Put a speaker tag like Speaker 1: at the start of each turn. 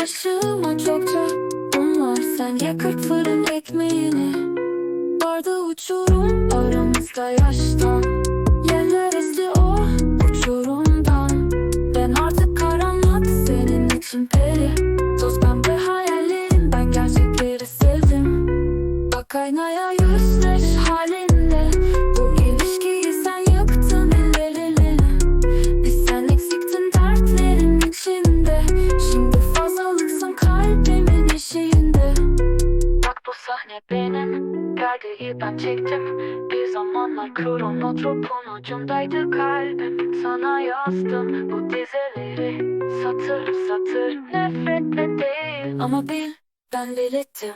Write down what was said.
Speaker 1: Başıma çokça bunlar Sen yakıp fırın ekmeğini. Vardı uçurum aramızda yaştan. Yerler esti o? Uçurumdan. Ben artık karanlık senin için peri. Toz pembe hayallerim ben gerçekleri sevdim. Bak aynaya Perdeyi ben çektim. Bir zamanlar kronotropun ucundaydı kalbim. Sana yazdım bu dizeleri. Satır satır nefretle değil. Ama bil ben belirttim